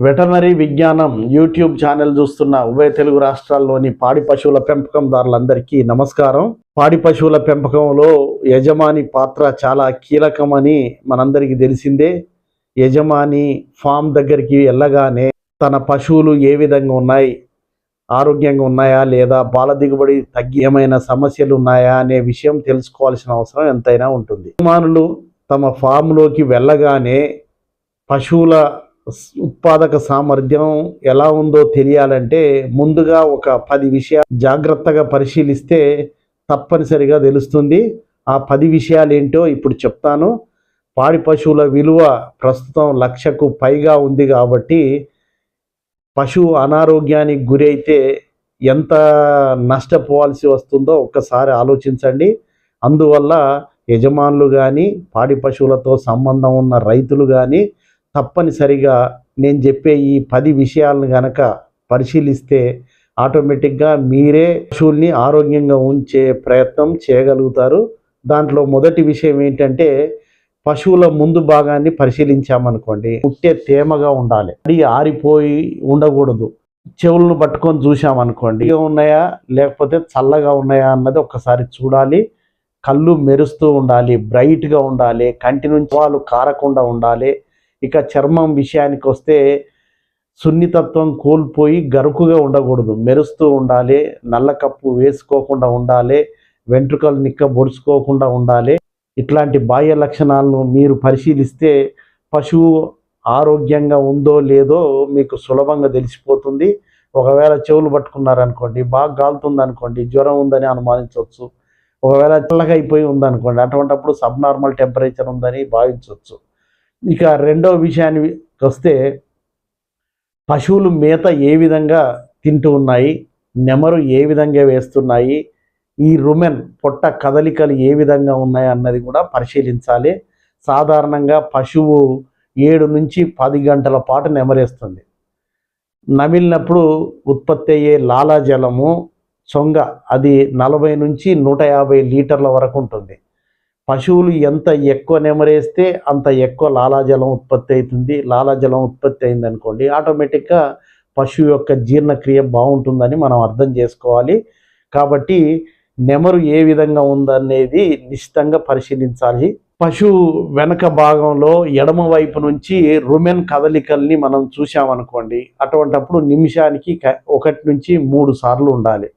Veterinary విజ్ఞానం YouTube channel చూస్తున్న ఉభయ తెలుగు రాష్ట్రాల్లోని పాడి పశువుల పెంపకందారులందరికీ నమస్కారం. పాడి పశువుల పెంపకంలో యజమాని పాత్ర చాలా కీలకమని మనందరికీ తెలిసిందే. యజమాని ఫామ్ దగ్గరికి వెళ్ళగానే తన పశువులు ఏ విధంగా ఉన్నాయి? ఆరోగ్యంగా ఉన్నాయా లేదా? పాల దిగుబడి తగ్గి ఏమైనా సమస్యలు ఉన్నాయా అనే విషయం తెలుసుకోవాల్సిన అవసరం ఎంతైనా ఉంటుంది. యజమానులు తమ ఫామ్లోకి వెళ్ళగానే పశువుల ఉత్పాదక సామర్థ్యం ఎలా ఉందో తెలియాలంటే ముందుగా ఒక పది విషయాలు జాగ్రత్తగా పరిశీలిస్తే తప్పనిసరిగా తెలుస్తుంది. ఆ పది విషయాలు ఏంటో ఇప్పుడు చెప్తాను. పాడి పశువుల విలువ ప్రస్తుతం లక్షకు పైగా ఉంది కాబట్టి పశువు అనారోగ్యానికి గురైతే ఎంత నష్టపోవాల్సి వస్తుందో ఒక్కసారి ఆలోచించండి. అందువల్ల యజమానులు కానీ పాడి పశువులతో సంబంధం ఉన్న రైతులు కానీ తప్పనిసరిగా నేను చెప్పే ఈ పది విషయాలను గనక పరిశీలిస్తే ఆటోమేటిక్గా మీరే పశువుల్ని ఆరోగ్యంగా ఉంచే ప్రయత్నం చేయగలుగుతారు. దాంట్లో మొదటి విషయం ఏంటంటే పశువుల ముందు భాగాన్ని పరిశీలించామనుకోండి పుట్టే తేమగా ఉండాలి. అది ఆరిపోయి ఉండకూడదు. చెవులను పట్టుకొని చూసామనుకోండి ఇక ఉన్నాయా లేకపోతే చల్లగా ఉన్నాయా అన్నది ఒక్కసారి చూడాలి. కళ్ళు మెరుస్తూ ఉండాలి బ్రైట్గా ఉండాలి కంటి నుంచి వాళ్ళు కారకుండా ఉండాలి. ఇక చర్మం విషయానికి వస్తే సున్నితత్వం కోల్పోయి గరుకుగా ఉండకూడదు. మెరుస్తూ ఉండాలి. నల్ల కప్పు వేసుకోకుండా ఉండాలి. వెంట్రుకలు నిక్క బొడుచుకోకుండా ఉండాలి. ఇట్లాంటి బాహ్య లక్షణాలను మీరు పరిశీలిస్తే పశువు ఆరోగ్యంగా ఉందో లేదో మీకు సులభంగా తెలిసిపోతుంది. ఒకవేళ చెవులు పట్టుకున్నారనుకోండి బాగా గాలుతుంది అనుకోండి జ్వరం ఉందని అనుమానించవచ్చు. ఒకవేళ చల్లగా అయిపోయి ఉందనుకోండి అటువంటప్పుడు సబ్ నార్మల్ టెంపరేచర్ ఉందని భావించవచ్చు. ఇక రెండో విషయానికి వస్తే పశువులు మేత ఏ విధంగా తింటూ ఉన్నాయి నెమరు ఏ విధంగా వేస్తున్నాయి ఈ రుమెన్ పొట్ట కదలికలు ఏ విధంగా ఉన్నాయి అన్నది కూడా పరిశీలించాలి. సాధారణంగా పశువు ఏడు నుంచి పది గంటల పాటు నెమరేస్తుంది. నమిలినప్పుడు ఉత్పత్తి అయ్యే లాలాజలము చొంగ అది నలభై నుంచి నూట యాభై లీటర్ల వరకు ఉంటుంది. పశువులు ఎంత ఎక్కువ నెమరేస్తే అంత ఎక్కువ లాలాజలం ఉత్పత్తి అవుతుంది. లాలాజలం ఉత్పత్తి అయింది అనుకోండి ఆటోమేటిక్గా పశువు యొక్క జీర్ణక్రియ బాగుంటుందని మనం అర్థం చేసుకోవాలి. కాబట్టి నెమరు ఏ విధంగా ఉందనేది నిశ్చితంగా పరిశీలించాలి. పశువు వెనక భాగంలో ఎడమ వైపు నుంచి రుమెన్ కదలికల్ని మనం చూసామనుకోండి అటువంటప్పుడు నిమిషానికి ఒకటి నుంచి మూడు సార్లు ఉండాలి.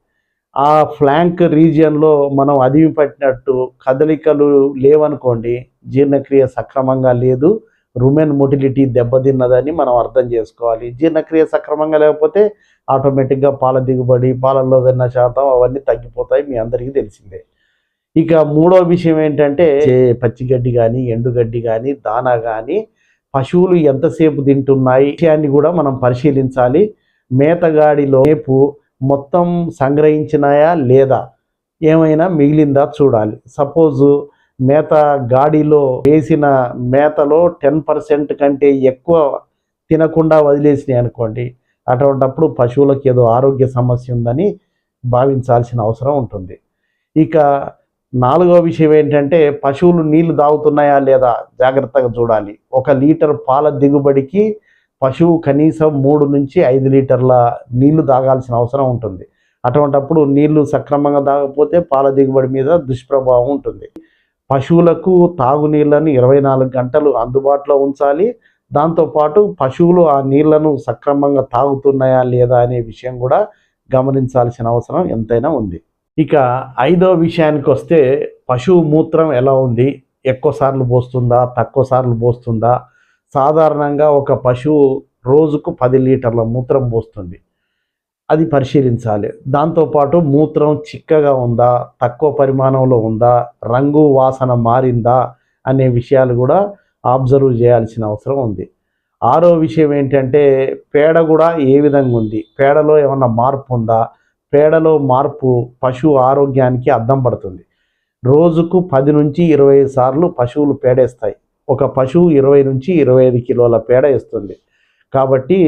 ఆ ఫ్లాంక్ రీజియన్లో మనం అదిమి పట్టినట్టు కదలికలు లేవనుకోండి జీర్ణక్రియ సక్రమంగా లేదు రుమెన్ మొటిలిటీ దెబ్బతిన్నదని మనం అర్థం చేసుకోవాలి. జీర్ణక్రియ సక్రమంగా లేకపోతే ఆటోమేటిక్గా పాల దిగుబడి పాలల్లో వెన్న శాతం అవన్నీ తగ్గిపోతాయి మీ అందరికీ తెలిసిందే. ఇక మూడో విషయం ఏంటంటే పచ్చిగడ్డి కానీ ఎండుగడ్డి కానీ దానా కానీ పశువులు ఎంతసేపు తింటున్నాయి విషయాన్ని కూడా మనం పరిశీలించాలి. మేతగాడిలో మేపు మొత్తం సంగ్రహించినాయా లేదా? ఏమైనా మిగిలిందా చూడాలి. సపోజు మేత గాడిలో వేసిన మేతలో టెన్ పర్సెంట్ కంటే ఎక్కువ తినకుండా వదిలేసినాయి అనుకోండి అటువంటప్పుడు పశువులకు ఏదో ఆరోగ్య సమస్య ఉందని భావించాల్సిన అవసరం ఉంటుంది. ఇక నాలుగో విషయం ఏంటంటే పశువులు నీళ్ళు తాగుతున్నాయా లేదా? జాగ్రత్తగా చూడాలి. ఒక లీటర్ పాల దిగుబడికి పశువు కనీసం మూడు నుంచి ఐదు లీటర్ల నీళ్ళు తాగాల్సిన అవసరం ఉంటుంది. అటువంటప్పుడు నీళ్ళు సక్రమంగా తాగకపోతే పాల దిగుబడి మీద దుష్ప్రభావం ఉంటుంది. పశువులకు తాగునీళ్ళని ఇరవై నాలుగు గంటలు అందుబాటులో ఉంచాలి. దాంతోపాటు పశువులు ఆ నీళ్ళను సక్రమంగా తాగుతున్నాయా లేదా అనే విషయం కూడా గమనించాల్సిన అవసరం ఎంతైనా ఉంది. ఇక ఐదో విషయానికి వస్తే పశువు మూత్రం ఎలా ఉంది? ఎక్కువ సార్లు పోస్తుందా? తక్కువ సార్లు పోస్తుందా? సాధారణంగా ఒక పశువు రోజుకు పది లీటర్ల మూత్రం పోస్తుంది. అది పరిశీలించాలి. దాంతోపాటు మూత్రం చిక్కగా ఉందా తక్కువ పరిమాణంలో ఉందా రంగు వాసన మారిందా అనే విషయాలు కూడా అబ్జర్వ్ చేయాల్సిన అవసరం ఉంది. ఆరో విషయం ఏంటంటే పేడ కూడా ఏ విధంగా ఉంది? పేడలో ఏమన్నా మార్పు ఉందా? పేడలో మార్పు పశువు ఆరోగ్యానికి అద్దం పడుతుంది. రోజుకు పది నుంచి ఇరవై సార్లు పశువులు పేడేస్తాయి. ఒక పశువు ఇరవై నుంచి ఇరవై ఐదు కిలోల పేడ ఇస్తుంది. కాబట్టి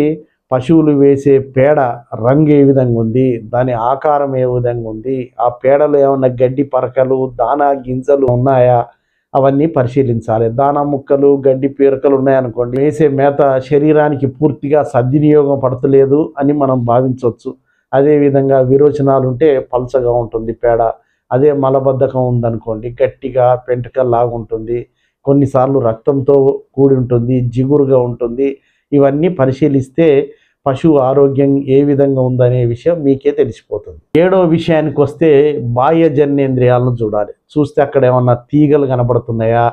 పశువులు వేసే పేడ రంగు ఏ విధంగా ఉంది? దాని ఆకారం ఏ విధంగా ఉంది? ఆ పేడలో ఏమన్నా గడ్డి పరకలు దానా గింజలు ఉన్నాయా? అవన్నీ పరిశీలించాలి. దానా ముక్కలు గడ్డి పీరకలు ఉన్నాయనుకోండి. వేసే మేత శరీరానికి పూర్తిగా సద్వినియోగం పడతలేదు అని మనం భావించవచ్చు. అదేవిధంగా విరోచనాలు ఉంటే పల్చగా ఉంటుంది పేడ. అదే మలబద్ధకం ఉందనుకోండి గట్టిగా పెంటకల్లాగా ఉంటుంది. కొన్నిసార్లు రక్తంతో కూడి ఉంటుంది జిగురుగా ఉంటుంది. ఇవన్నీ పరిశీలిస్తే పశువు ఆరోగ్యం ఏ విధంగా ఉందనే విషయం మీకే తెలిసిపోతుంది. ఏడో విషయానికి వస్తే బాహ్య జన్నేంద్రియాలను చూడాలి. చూస్తే అక్కడ ఏమన్నా తీగలు కనబడుతున్నాయా?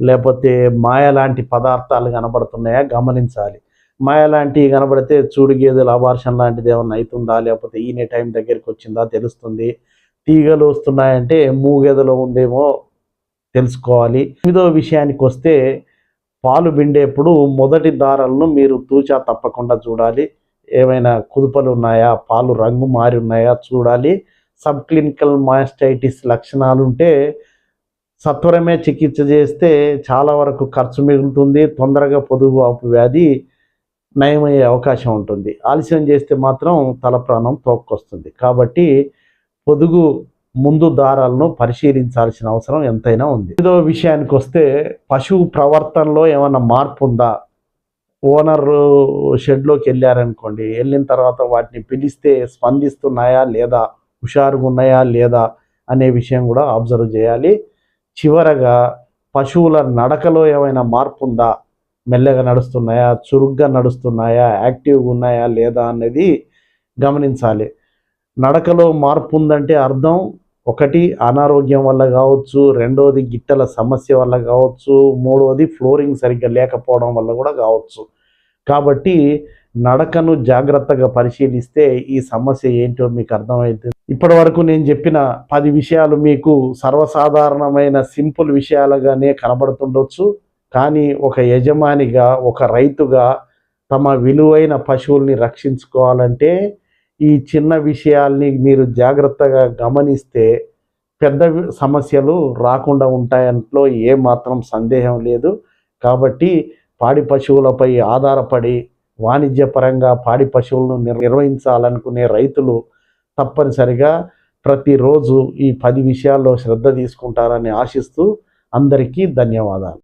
లేకపోతే మాయ లాంటి పదార్థాలు కనబడుతున్నాయా? గమనించాలి. మాయ లాంటివి కనబడితే చూడు గేదెలు అబార్షన్ లాంటిది ఏమన్నా అవుతుందా లేకపోతే ఈయన టైం దగ్గరికి వచ్చిందా? తెలుస్తుంది. తీగలు వస్తున్నాయంటే మూగేదలో ఉందేమో తెలుసుకోవాలి. ఎనిమిదో విషయానికి వస్తే పాలు పిండేప్పుడు మొదటి దారాలను మీరు తూచా తప్పకుండా చూడాలి. ఏమైనా కుదుపలు ఉన్నాయా? పాలు రంగు మారి ఉన్నాయా? చూడాలి. సబ్ క్లినికల్ మాస్టైటిస్ లక్షణాలు ఉంటే సత్వరమే చికిత్స చేస్తే చాలా వరకు ఖర్చు మిగులుతుంది. తొందరగా పొదుగు వాపు వ్యాధి నయమయ్యే అవకాశం ఉంటుంది. ఆలస్యం చేస్తే మాత్రం తల ప్రాణం తోక్కొస్తుంది. కాబట్టి పొదుగు ముందు దారాలను పరిశీలించాల్సిన అవసరం ఎంతైనా ఉంది. ఏదో విషయానికి వస్తే పశువు ప్రవర్తనలో ఏమైనా మార్పు ఉందా? ఓనర్ షెడ్లోకి వెళ్ళారనుకోండి వెళ్ళిన తర్వాత వాటిని పిలిస్తే స్పందిస్తున్నాయా లేదా? హుషారుగా ఉన్నాయా లేదా? అనే విషయం కూడా అబ్జర్వ్ చేయాలి. చివరగా పశువుల నడకలో ఏమైనా మార్పు ఉందా? మెల్లగా నడుస్తున్నాయా? చురుగ్గా నడుస్తున్నాయా? యాక్టివ్గా ఉన్నాయా లేదా అనేది గమనించాలి. నడకలో మార్పు ఉందంటే అర్థం ఒకటి అనారోగ్యం వల్ల కావచ్చు రెండవది గిట్టల సమస్య వల్ల కావచ్చు మూడవది ఫ్లోరింగ్ సరిగ్గా లేకపోవడం వల్ల కూడా కావచ్చు. కాబట్టి నడకను జాగ్రత్తగా పరిశీలిస్తే ఈ సమస్య ఏంటో మీకు అర్థమవుతుంది ఇప్పటి వరకు నేను చెప్పిన పది విషయాలు మీకు సర్వసాధారణమైన సింపుల్ విషయాలుగానే కనబడుతుండొచ్చు. కానీ ఒక యజమానిగా ఒక రైతుగా తమ విలువైన పశువుల్ని రక్షించుకోవాలంటే ఈ చిన్న విషయాల్ని మీరు జాగ్రత్తగా గమనిస్తే పెద్ద సమస్యలు రాకుండా ఉంటాయంట్లో ఏమాత్రం సందేహం లేదు. కాబట్టి పాడి పశువులపై ఆధారపడి వాణిజ్యపరంగా పాడి పశువులను నిర్వహించాలనుకునే రైతులు తప్పనిసరిగా ప్రతిరోజు ఈ పది విషయాల్లో శ్రద్ధ తీసుకుంటారని ఆశిస్తూ అందరికీ ధన్యవాదాలు.